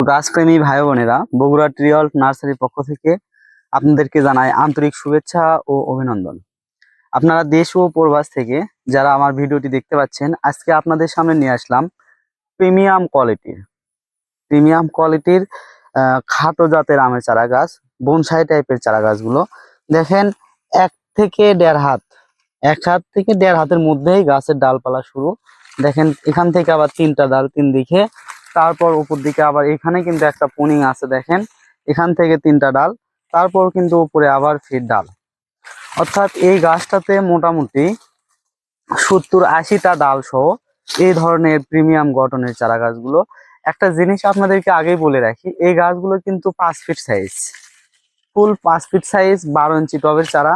গাছপ্রেমী ভাই বোনেরা বগুড়া ট্রিয়ল নার্সারির পক্ষ থেকে আপনাদেরকে জানাই আন্তরিক শুভেচ্ছা ও অভিনন্দন। আপনারা দেশ ও প্রবাস থেকে যারা আমার ভিডিওটি দেখতে পাচ্ছেন, আজকে আপনাদের সামনে নিয়ে আসলাম প্রিমিয়াম কোয়ালিটির। প্রিমিয়াম কোয়ালিটির খাটো জাতের আমের চারা গাছ বনসাই টাইপের চারা গাছগুলো দেখেন, এক থেকে দেড় হাত, এক হাত থেকে দেড় হাতের মধ্যেই গাছের ডালপালা শুরু। দেখেন, এখান থেকে আবার তিনটা ডাল তিন দিকে তারপর উপর দিকে আবার এখানে কিন্তু একটা পুনিং আছে দেখেন। এখান থেকে তিনটা ডাল, তারপর কিন্তু উপরে আবার ফির ডাল। অর্থাৎ এই গাছটাতে মোটামুটি সত্তর আশিটা ডাল সহ এই ধরনের প্রিমিয়াম গঠনের চারা গাছগুলো। একটা জিনিস আপনাদেরকে আগেই বলে রাখি, এই গাছগুলো কিন্তু পাঁচ ফিট সাইজ ফুল পাঁচ ফিট সাইজ বারো ইঞ্চি টবের চারা।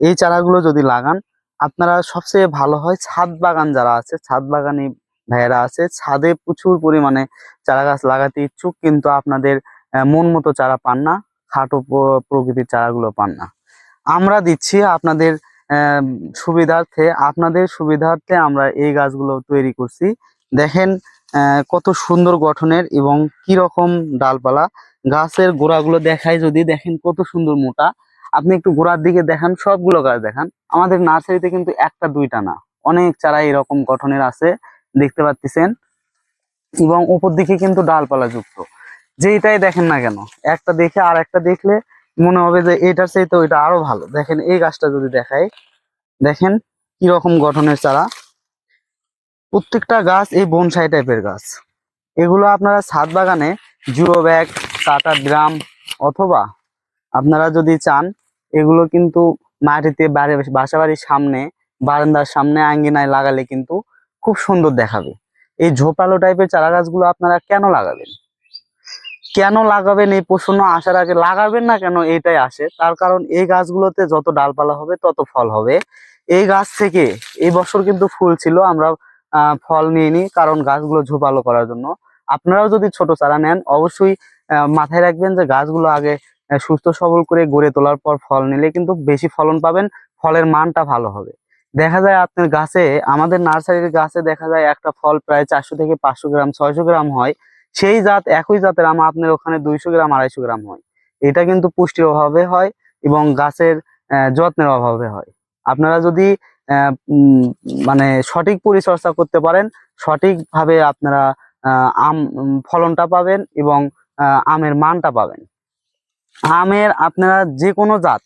এই চারাগুলো যদি লাগান, আপনারা সবচেয়ে ভালো হয় ছাদ বাগান যারা আছে, ছাদ বাগানি ভাইয়েরা আছে। ছাদে প্রচুর পরিমাণে চারা গাছ লাগাতে ইচ্ছুক, কিন্তু আপনাদের মন মতো চারা পান না, খাটো প্রকৃতির চারাগুলো পান না। আমরা দিচ্ছি আপনাদের সুবিধার্থে আপনাদের সুবিধার্থে আমরা এই গাছগুলো তৈরি করছি। দেখেন কত সুন্দর গঠনের এবং কি রকম ডালপালা। গাছের গোড়াগুলো দেখায় যদি, দেখেন কত সুন্দর মোটা। আপনি একটু গোড়ার দিকে দেখান, সবগুলো গাছ দেখান। আমাদের নার্সারিতে কিন্তু একটা দুইটা না। অনেক চারা এরকম গঠনের আছে। দেখতে পাচ্ছেন এবং উপর দিকে কিন্তু ডালপালা যুক্ত। যেটাই দেখেন না কেন, একটা দেখে আর একটা দেখলে মনে হবে যে এটার চাইতে ওইটা আরও ভালো। দেখেন, এই গাছটা যদি দেখাই, দেখেন কি রকম গঠনের চারা। প্রত্যেকটা গাছ এই বনসাই টাইপের গাছ। এগুলো আপনারা ছাদ বাগানে জুড়ো ব্যাগ কাটা ড্রাম অথবা আপনারা যদি চান, এগুলো কিন্তু মাটিতে বাড়ি বাসা বাড়ির সামনে, বারান্দার সামনে আঙ্গিনায় লাগালে কিন্তু খুব সুন্দর দেখাবে। এই ঝোপালো টাইপের চারা গাছগুলো আপনারা কেন লাগাবেন? কেন লাগাবেন? এই প্রশ্ন আসার আগে লাগাবেন না কেন? এটাই আসে। তার কারণ এই গাছগুলোতে যত ডালপালা হবে, তত ফল হবে। এই গাছ থেকে এই বছর কিন্তু ফুল ছিল, আমরা ফল নিয়ে নিই কারণ গাছগুলো ঝোপালো করার জন্য। আপনারাও যদি ছোট চারা নেন, অবশ্যই মাথায় রাখবেন যে গাছগুলো আগে সুস্থ সবল করে গড়ে তোলার পর ফল নিলে কিন্তু বেশি ফলন পাবেন, ফলের মানটা ভালো হবে। দেখা যায় আপনার গাছে, আমাদের নার্সারির গাছে দেখা যায় একটা ফল প্রায় চারশো থেকে পাঁচশো গ্রাম, ছয়শো গ্রাম হয়। সেই জাত, একই জাতের আম আপনার ওখানে দুইশো গ্রাম, আড়াইশো গ্রাম হয়। এটা কিন্তু পুষ্টির অভাবে হয় এবং গাছের যত্নের অভাবে হয়। আপনারা যদি মানে সঠিক পরিচর্যা করতে পারেন, সঠিকভাবে আপনারা আম ফলনটা পাবেন এবং আমের মানটা পাবেন। আমের আপনারা যে কোনো জাত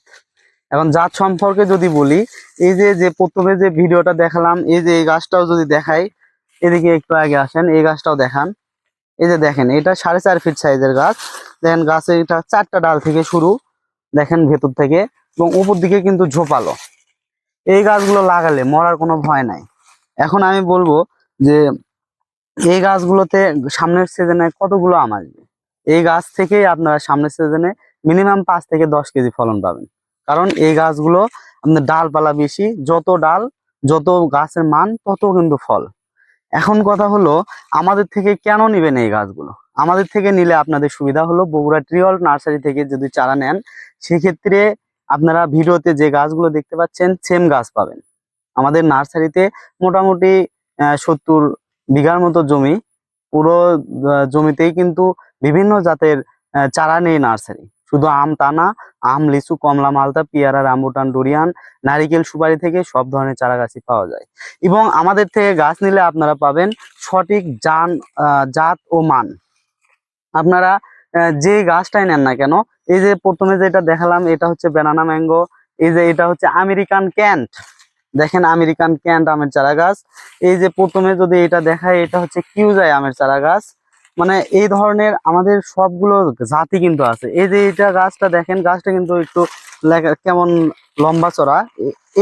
এখন জাত সম্পর্কে যদি বলি, এই যে যে প্রথমে যে ভিডিওটা দেখালাম, এই যে এই গাছটাও যদি দেখাই, এদিকে একটু আগে আসেন, এই গাছটাও দেখান। এই যে দেখেন, এটা সাড়ে চার ফিট সাইজের গাছ। দেখেন, গাছে এটা চারটা ডাল থেকে শুরু, দেখেন ভেতর থেকে, এবং উপর দিকে কিন্তু ঝোপালো। এই গাছগুলো লাগালে মরার কোনো ভয় নাই। এখন আমি বলব যে, এই গাছগুলোতে সামনের সিজনে কতগুলো আম আসবে? এই গাছ থেকেই আপনারা সামনের সিজনে মিনিমাম পাঁচ থেকে দশ কেজি ফলন পাবেন। কারণ এই গাছগুলো আপনার ডালপালা বেশি, যত ডাল, যত গাছের মান, তত কিন্তু ফল। এখন কথা হলো, আমাদের থেকে কেন নেবেন এই গাছগুলো? আমাদের থেকে নিলে আপনাদের সুবিধা হলো বগুড়া ট্রিয়ল নার্সারি থেকে যদি চারা নেন, সেক্ষেত্রে আপনারা ভিডিওতে যে গাছগুলো দেখতে পাচ্ছেন, সেম গাছ পাবেন। আমাদের নার্সারিতে মোটামুটি সত্তর বিঘার মতো জমি, পুরো জমিতেই কিন্তু বিভিন্ন জাতের চারা নেই নার্সারি। শুধু আম তা না আম লিচু কমলা মালটা পিয়ারা রামবুটান ডুরিয়ান নারিকেল সুপারি থেকে সব ধরনের চারা গাছই পাওয়া যায়। এবং আমাদের থেকে গাছ নিলে আপনারা পাবেন সঠিক আহ, জাত ও মান। আপনারা যে গাছটাই নেন না কেন এই যে প্রথমে যেটা দেখালাম এটা হচ্ছে ব্যানানা ম্যাঙ্গো এই যে এটা হচ্ছে আমেরিকান ক্যান্ট দেখেন আমেরিকান ক্যান্ট আমের চারা গাছ এই যে প্রথমে যদি এটা দেখায় এটা হচ্ছে কিউজাই আমের চারা গাছ মানে এই ধরনের আমাদের সবগুলো জাতি কিন্তু আছে। এই যে এটা গাছটা দেখেন, গাছটা কিন্তু একটু কেমন লম্বা চড়া।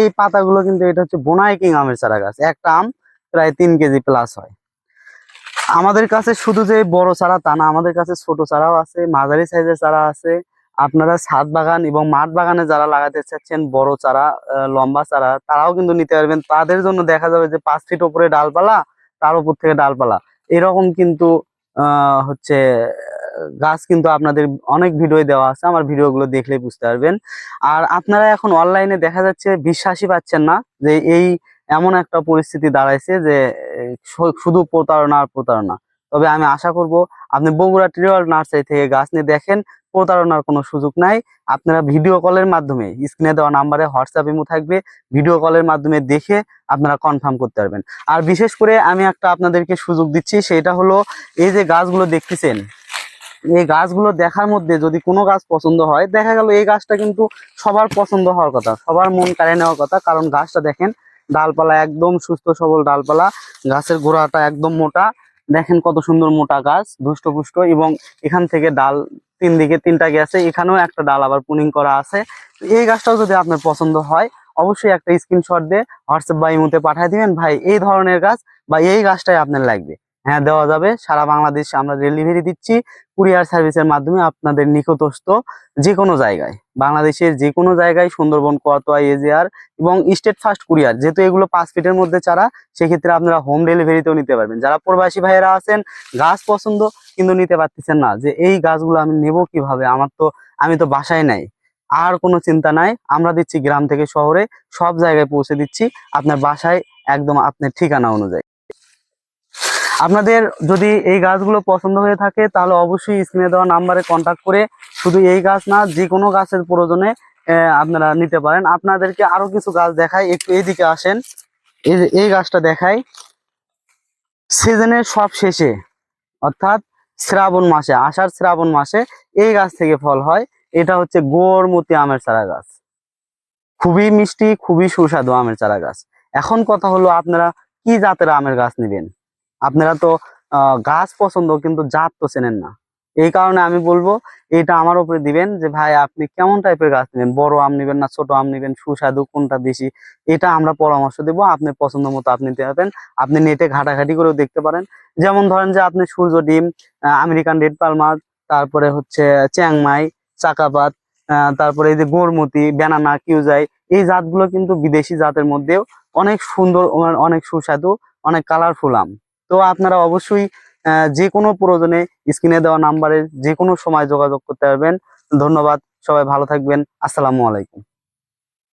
এই পাতাগুলো কিন্তু এটা হচ্ছে বোনাই কিং আমের চারা গাছ। একটা আম প্রায় তিন কেজি প্লাস হয়। আমাদের কাছে শুধু যে বড় চারা তা না, আমাদের কাছে ছোট চারাও আছে, মাঝারি সাইজের চারা আছে। আপনারা ছাদ বাগান এবং মাঠ বাগানে যারা লাগাতে চাচ্ছেন বড় চারা লম্বা চারা, তারাও কিন্তু নিতে পারবেন। তাদের জন্য দেখা যাবে যে পাঁচ ফিট উপরে ডালপালা, তার উপর থেকে ডালপালা। এরকম কিন্তু হচ্ছে, গাছ কিন্তু আপনাদের অনেক ভিডিও দেওয়া আছে, আমার ভিডিওগুলো দেখলেই বুঝতে পারবেন। আর আপনারা এখন অনলাইনে দেখা যাচ্ছে বিশ্বাসই পাচ্ছেন না যে এই এমন একটা পরিস্থিতি দাঁড়াইছে যে শুধু প্রতারণা আর প্রতারণা। তবে আমি আশা করব আপনি বগুড়া ট্রিওয়াল নার্সারি থেকে গাছ নিয়ে দেখেন, প্রতারণার কোনো সুযোগ নাই। আপনারা ভিডিও কলের মাধ্যমে, স্ক্রিনে দেওয়া নাম্বারে হোয়াটসঅ্যাপ ইমো থাকবে, ভিডিও কলের মাধ্যমে দেখে আপনারা কনফার্ম করতে পারবেন। আর বিশেষ করে আমি একটা আপনাদেরকে সুযোগ দিচ্ছি, সেটা হলো এই যে গাছগুলো দেখতেছেন, এই গাছগুলো দেখার মধ্যে যদি কোনো গাছ পছন্দ হয়, দেখা গেল এই গাছটা কিন্তু সবার পছন্দ হওয়ার কথা, সবার মন কাড়ে নেওয়ার কথা। কারণ গাছটা দেখেন, ডালপালা একদম সুস্থ সবল ডালপালা, গাছের গোড়াটা একদম মোটা দেখেন কত সুন্দর মোটা গাছ ধুষ্টপুষ্ট এবং এখান থেকে ডাল তিন দিকে তিনটা গেছে এখানেও একটা ডাল আবার পুনিং করা আছে। এই গাছটাও যদি আপনার পছন্দ হয়, অবশ্যই একটা স্ক্রিনশট দিয়ে হোয়াটসঅ্যাপ বা ইমুতে পাঠিয়ে দিবেন, ভাই, এই ধরনের গাছ বা এই গাছটাই আপনার লাগবে। হ্যাঁ দেওয়া যাবে। সারা বাংলাদেশ আমরা ডেলিভারি দিচ্ছি কুরিয়ার সার্ভিসের মাধ্যমে আপনাদের নিকটস্থ যে কোনো জায়গায়। বাংলাদেশের যে কোনো জায়গায় সুন্দরবন কোয়াতোয়া এজিআর এবং স্টেট ফার্স্ট কুরিয়ার যেহেতু এগুলো পাঁচ ফিটের মধ্যে চারা, সেক্ষেত্রে আপনারা হোম ডেলিভারিতেও নিতে পারবেন। যারা প্রবাসী ভাইয়েরা আছেন, গাছ পছন্দ কিন্তু নিতে পারতেছেন না যে এই গাছগুলো আমি নেব কীভাবে? আমার তো, আমি তো বাসায় নাই। আর কোনো চিন্তা নাই। আমরা দিচ্ছি গ্রাম থেকে শহরে, সব জায়গায় পৌঁছে দিচ্ছি। আপনার বাসায় একদম আপনার ঠিকানা অনুযায়ী। আপনাদের যদি এই গাছগুলো পছন্দ হয়ে থাকে, তাহলে অবশ্যই স্ক্রিনে দেওয়া নাম্বারে কন্ট্যাক্ট করে শুধু এই গাছ না যে কোনো গাছের প্রয়োজনে আপনারা নিতে পারেন। আপনাদেরকে আরও কিছু গাছ দেখায় একটু এইদিকে আসেন। এই এই গাছটা দেখাই। সিজনের সব শেষে, অর্থাৎ শ্রাবণ মাসে, আষাঢ় শ্রাবণ মাসে এই গাছ থেকে ফল হয়। এটা হচ্ছে গোড়মতি আমের চারা গাছ। খুবই মিষ্টি, খুবই সুস্বাদু আমের চারা গাছ। এখন কথা হলো আপনারা কি জাতের আমের গাছ নেবেন? আপনারা তো গাছ পছন্দ কিন্তু জাত তো চেনেন না। এই কারণে আমি বলব, এটা আমার উপরে দিবেন যে, ভাই, আপনি কেমন টাইপের গাছ নেবেন? বড় আম নেবেন না, ছোট আম নেবেন? সুস্বাদু, কোনটা বেশি? এটা আমরা পরামর্শ দেবো আপনার পছন্দ মতো আপনি পারবেন। আপনি নেটে ঘাটাঘাটি করেও দেখতে পারেন। যেমন ধরেন যে, আপনি সূর্য ডিম আমেরিকান রেড পালমার, তারপরে হচ্ছে চ্যাংমাই চাকাপাত তারপরে এই যে গোরমতি, ব্যানানা, কিউজাই, এই জাতগুলো কিন্তু বিদেশি জাতের মধ্যেও অনেক সুন্দর অনেক সুস্বাদু, অনেক কালারফুল আম। তো আপনারা অবশ্যই যে কোনো প্রয়োজনে স্ক্রিনে দেওয়া নাম্বারে যে কোনো সময় যোগাযোগ করতে পারবেন। ধন্যবাদ, সবাই ভালো থাকবেন। আসসালামু আলাইকুম।